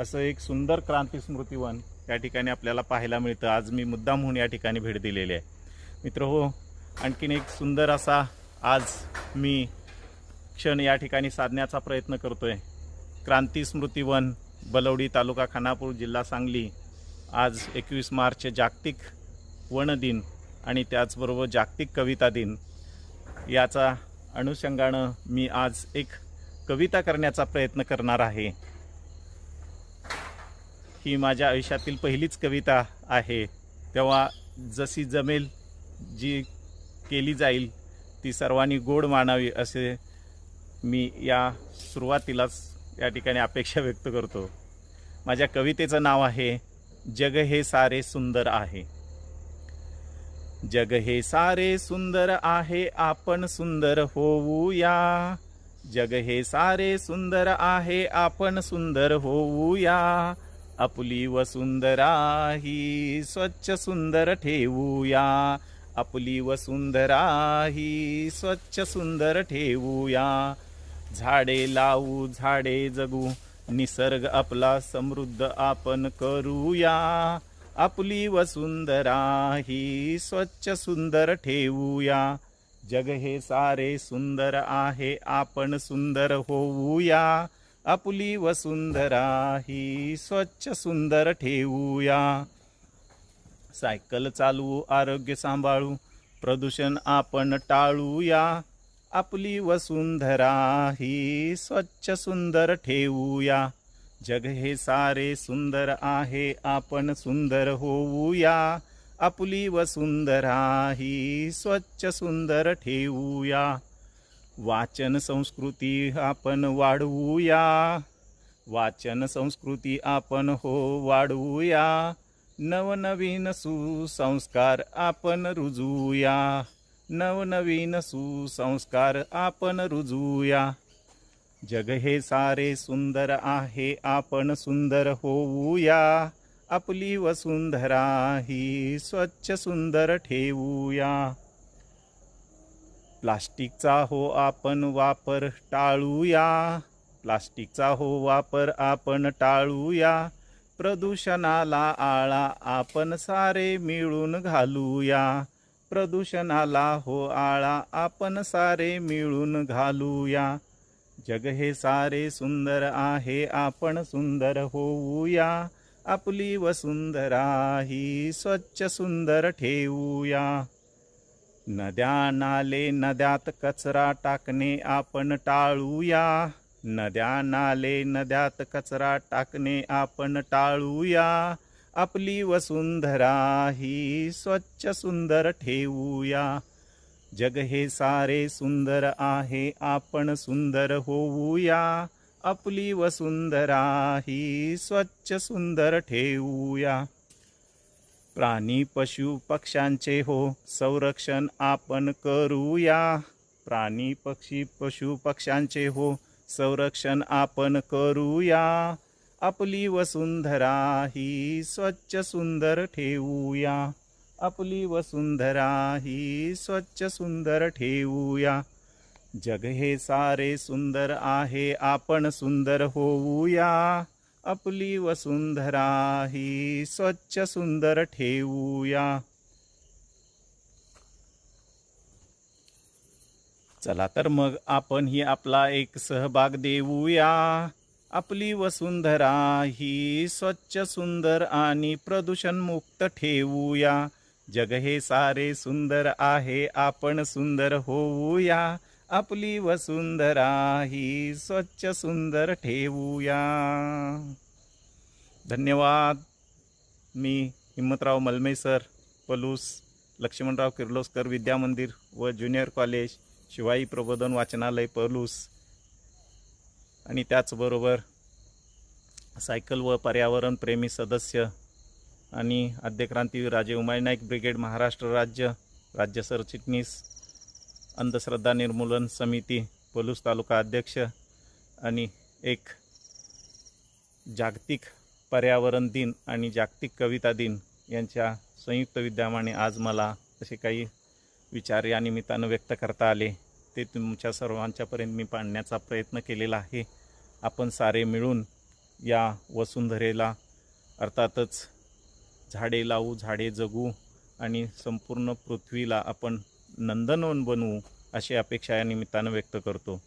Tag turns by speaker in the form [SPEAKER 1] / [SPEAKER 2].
[SPEAKER 1] असं एक सुंदर क्रांती स्मृतिवन या ठिकाणी आपल्याला पाहायला मिळतं. आज मी मुद्दाम म्हणून या ठिकाणी भेट दिलेली आहे. मित्र हो आणखीन एक सुंदर असा आज मी क्षण या ठिकाणी साधण्याचा प्रयत्न करतोय. क्रांती स्मृतिवन बलवडी तालुका खानापूर जिल्हा सांगली. आज एकवीस मार्च जागतिक वन दिन आणि त्याचबरोबर जागतिक कविता दिन. याचा अनुषंगानं मी आज एक कविता करण्याचा प्रयत्न करणार आहे. ही माझ्या आयुष्यातील पहिलीच कविता आहे. तेव्हा जशी जमेल जी केली जाईल ती सर्वांनी गोड मानावी असे मी या सुरुवातीलाच या ठिकाणी अपेक्षा व्यक्त करतो. माझ्या कवितेचं नाव आहे जग हे सारे सुंदर आहे. जग हे सारे सुंदर आहे आपण सुंदर होऊया. जग हे सारे सुंदर आहे आपण सुंदर होऊया. आपली वसुंधरा ही स्वच्छ सुंदर ठेवूया. आपली वसुंधरा ही स्वच्छ सुंदर ठेवूया. झाडे लावू झाडे जगू निसर्ग आपला समृद्ध आपण करूया. आपली वसुंधरा ही स्वच्छ सुंदर ठेवूया. जग हे सारे सुंदर आहे आपण सुंदर होऊया. आपली वसुंधरा ही स्वच्छ सुंदर ठेवूया. सायकल चालवू आरोग्य सांभाळू प्रदूषण आपण टाळूया. आपली वसुंधरा ही स्वच्छ सुंदर ठेवूया. जग हे सारे सुंदर आहे आपण सुंदर होऊया. आपली वसुंधरा ही स्वच्छ सुंदर ठेवूया. वाचन संस्कृती आपण वाढवूया. वाचन संस्कृती आपण हो वाढवूया. नवनवीन सुसंस्कार आपण रुजूया. नवनवीन सुसंस्कार आपण रुजूया. जग हे सारे सुंदर आहे आपण सुंदर होऊया. आपली वसुंधरा ही स्वच्छ सुंदर ठेवूया. प्लास्टिकचा हो आपण वापर टाळूया. प्लास्टिकचा हो वापर आपण टाळूया. प्रदूषणाला आळा आपण सारे मिळून घालूया. प्रदूषणाला हो आळा आपण सारे मिळून घालूया. जग हे सारे सुंदर आहे आपण सुंदर होऊया. आपली वसुंधरा ही स्वच्छ सुंदर ठेवूया. नद्या नाले नद्यात कचरा टाकणे आपण टाळूया. नद्या नाले नद्यात कचरा टाकणे आपण टाळूया. आपली वसुंधरा ही स्वच्छ सुंदर ठेवूया. जग हे सारे सुंदर आहे आपण सुंदर होऊया. आपली वसुंधरा ही स्वच्छ सुंदर ठेवूया. प्राणी पशु पक्ष्यांचे हो संरक्षण आपण करूया. प्राणी पक्षी पशु पक्ष्यांचे हो संरक्षण आपण करूया. आपली वसुंधरा ही स्वच्छ सुंदर ठेवूया. आपली वसुंधरा ही स्वच्छ सुंदर ठेवूया. जग हे सारे सुंदर आहे आपण सुंदर होऊया. आपली वसुंधरा ही स्वच्छ सुंदर ठेवूया. चला तर मग आपण ही आपला एक सहभाग देऊया. आपली वसुंधरा ही स्वच्छ सुंदर आणि प्रदूषण मुक्त ठेवूया. जग हे सारे सुंदर आहे आपण सुंदर होऊया. आपली वसुंधरा ही स्वच्छ सुंदर ठेवूया. धन्यवाद. मी हिम्मतराव मलमे सर पलूस लक्ष्मणराव किर्लोस्कर विद्यामंदिर व ज्युनियर कॉलेज शिवाई प्रबोधन वाचनालय पलूस. आणि त्याचबरोबर सायकल व पर्यावरण प्रेमी सदस्य आणि आद्यक्रांतीवीर राजे उमाई नाईक ब्रिगेड महाराष्ट्र राज्य राज्य सरचिटणीस अंधश्रद्धा निर्मूलन समिती पलूस तालुका अध्यक्ष आणि एक जागतिक पर्यावरण दिन आणि जागतिक कविता दिन यांच्या संयुक्त विद्यमाने आज मला असे काही विचार या निमित्तानं व्यक्त करता आले. ते तुमच्या सर्वांच्यापर्यंत मी पाडण्याचा प्रयत्न केलेला आहे. आपण सारे मिळून या वसुंधरेला अर्थातच झाडे लावू झाडे जगू आणि संपूर्ण पृथ्वीला आपण नंदनवन बनवू अशी अपेक्षा या निमित्तानं व्यक्त करतो.